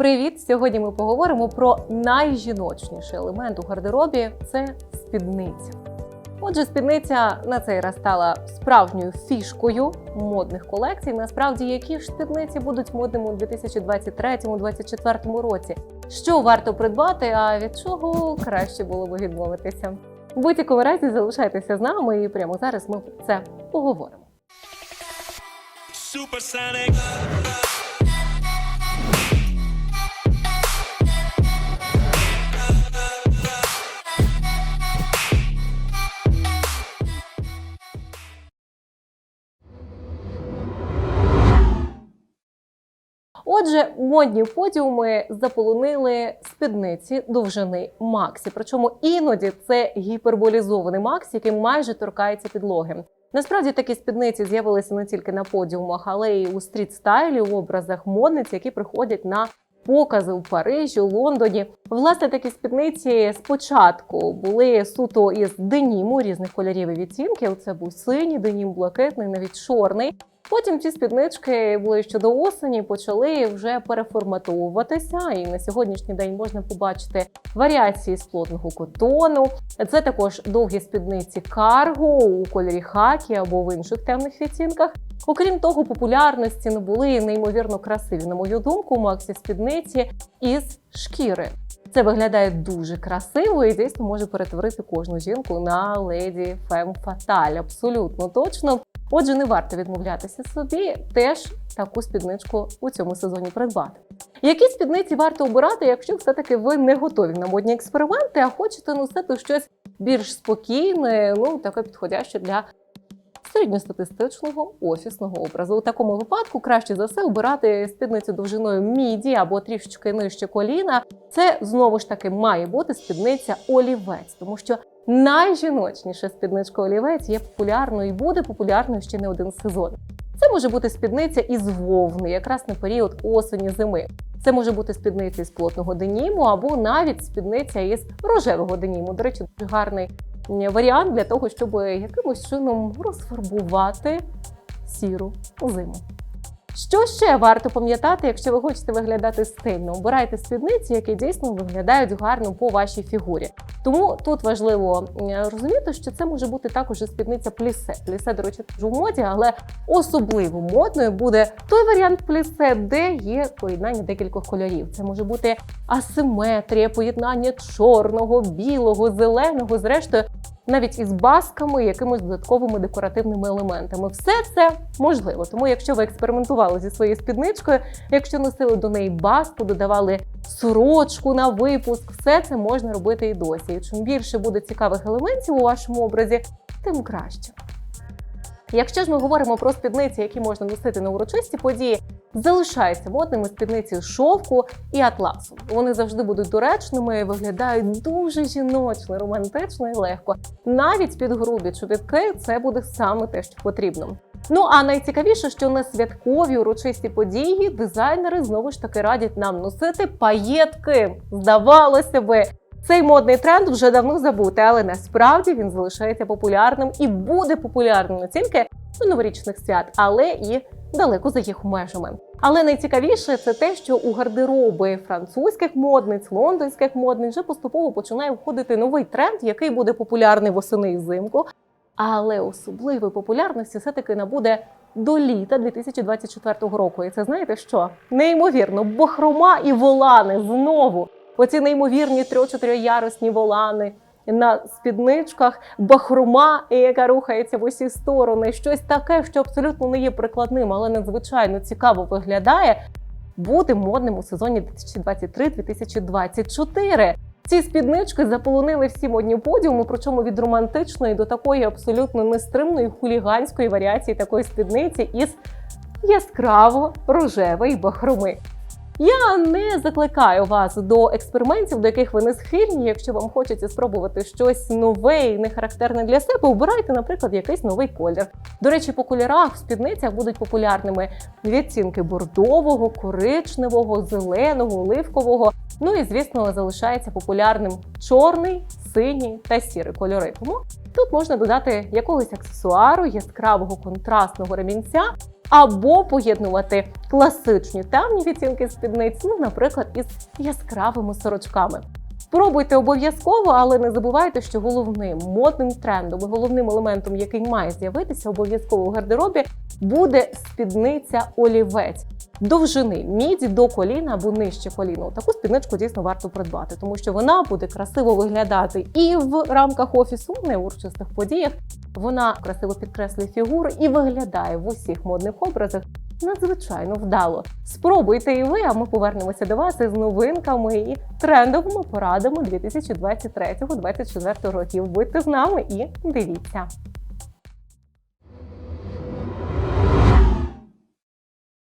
Привіт! Сьогодні ми поговоримо про найжіночніший елемент у гардеробі це спідниця. Отже, спідниця на цей раз стала справжньою фішкою модних колекцій. Насправді, які ж спідниці будуть модними у 2023-2024 році. Що варто придбати, а від чого краще було би відмовитися? В будь-якому разі залишайтеся з нами, і прямо зараз ми про це поговоримо. Supersonic. Отже, модні подіуми заполонили спідниці довжини Максі. Причому іноді це гіперболізований Макс, який майже торкається підлоги. Насправді такі спідниці з'явилися не тільки на подіумах, але й у стріт-стайлі, у образах модниць, які приходять на покази у Парижі, Лондоні. Власне, такі спідниці спочатку були суто із деніму різних кольорів і відтінків. Це був синій денім, блакитний, навіть чорний. Потім ці спіднички ближче до осені почали вже переформатовуватися, і на сьогоднішній день можна побачити варіації з плотного котону. Це також довгі спідниці карго у кольорі хакі або в інших темних відтінках. Окрім того, популярності набули неймовірно красиві, на мою думку, Максі спідниці із шкіри. Це виглядає дуже красиво і дійсно може перетворити кожну жінку на леді фем фаталь. Абсолютно точно. Отже, не варто відмовлятися собі теж таку спідничку у цьому сезоні придбати. Які спідниці варто обирати, якщо все-таки ви не готові на модні експерименти, а хочете носити щось більш спокійне, ну таке підходяще для середньостатистичного офісного образу. У такому випадку краще за все обирати спідницю довжиною міді або трішечки нижче коліна. Це знову ж таки має бути спідниця олівець, тому що найжіночніша спідничка олівець є популярною і буде популярною ще не один сезон. Це може бути спідниця із вовни, якраз на період осені зими. Це може бути спідниця із плотного деніму або навіть спідниця із рожевого деніму. До речі, дуже гарний варіант для того, щоб якимось чином розфарбувати сіру зиму. Що ще варто пам'ятати, якщо ви хочете виглядати стильно? Обирайте спідниці, які дійсно виглядають гарно по вашій фігурі. Тому тут важливо розуміти, що це може бути також спідниця плісе. Плісе, до речі, у моді, але особливо модною буде той варіант плісе, де є поєднання декількох кольорів. Це може бути асиметрія, поєднання чорного, білого, зеленого, зрештою, навіть із басками, якимись додатковими декоративними елементами. Все це можливо. Тому, якщо ви експериментували зі своєю спідничкою, якщо носили до неї баску, додавали сорочку на випуск, все це можна робити і досі. І чим більше буде цікавих елементів у вашому образі, тим краще. Якщо ж ми говоримо про спідниці, які можна носити на урочисті події, залишаються модними спідниці з шовку і атласу. Вони завжди будуть доречними, виглядають дуже жіночно, романтично і легко. Навіть під грубі чобітки це буде саме те, що потрібно. Ну а найцікавіше, що на святкові урочисті події дизайнери знову ж таки радять нам носити паєтки. Здавалося би, цей модний тренд вже давно забути, але насправді він залишається популярним і буде популярним не тільки до новорічних свят, але і далеко за їх межами. Але найцікавіше це те, що у гардероби французьких модниць, лондонських модниць вже поступово починає входити новий тренд, який буде популярний восени і взимку. Але особливої популярності все-таки набуде до літа 2024 року. І це знаєте що? Неймовірно, бахрома і волани знову. Оці неймовірні трьох-чотириярусні волани на спідничках, бахрома, яка рухається в усі сторони. Щось таке, що абсолютно не є прикладним, але надзвичайно цікаво виглядає. Буде модним у сезоні 2023-2024. Ці спіднички заполонили всі модні подіуми, причому від романтичної до такої абсолютно нестримної хуліганської варіації такої спідниці із яскраво рожевої бахроми. Я не закликаю вас до експериментів, до яких ви не схильні. Якщо вам хочеться спробувати щось нове і не характерне для себе, обирайте, наприклад, якийсь новий колір. До речі, по кольорах в спідницях будуть популярними відцінки бордового, коричневого, зеленого, оливкового. Ну і звісно, залишається популярним чорний, синій та сірий кольори. Тому тут можна додати якогось аксесуару, яскравого контрастного ремінця. Або поєднувати класичні темні відтінки спідниць, ну, наприклад, із яскравими сорочками. Спробуйте обов'язково, але не забувайте, що головним модним трендом і головним елементом, який має з'явитися обов'язково у гардеробі, буде спідниця олівець. Довжини міді до коліна або нижче коліна. Таку спідничку дійсно варто придбати, тому що вона буде красиво виглядати і в рамках офісу, не у урочистих подіях. Вона красиво підкреслює фігуру і виглядає в усіх модних образах надзвичайно вдало. Спробуйте і ви, а ми повернемося до вас із новинками і трендовими порадами 2023-2024 років. Будьте з нами і дивіться.